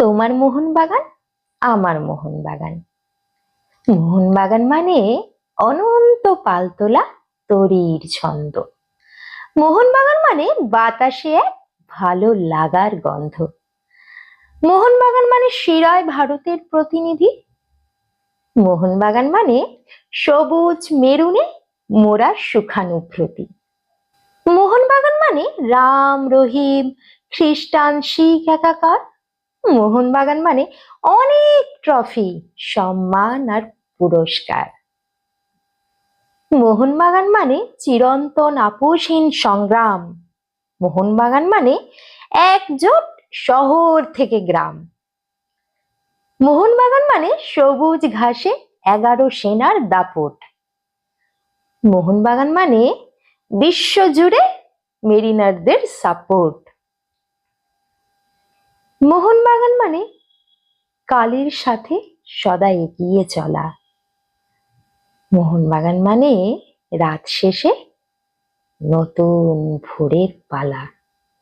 তোমার মোহনবাগান, আমার মোহনবাগান। মোহনবাগান মানে অনন্ত পালতোলা, তরির ছন্দ। মোহনবাগান মানে বাতাসে এক ভালো লাগার গন্ধ। মোহনবাগান মানে শিরায় ভারতের প্রতিনিধি। মোহনবাগান মানে সবুজ মেরুনে মোরা সুখানুভূতি। মোহনবাগান মানে রাম, রহিম, খ্রিস্টান, শিখ, একাকার। মোহনবাগান মানে অনেক ট্রফি সম্মান আর পুরস্কার। মোহনবাগান মানে চিরন্তন আপোষহীন সংগ্রাম। মোহনবাগান মানে একজোট শহর থেকে গ্রাম। মোহনবাগান মানে সবুজ ঘাসে এগারো সেনার দাপট। মোহনবাগান মানে বিশ্বজুড়ে মেরিনারদের সাপোর্ট মোহনবাগান মানে কালের সাথে সদা এগিয়ে চলা। মোহনবাগান মানে রাত শেষে নতুন ভোরের পালা।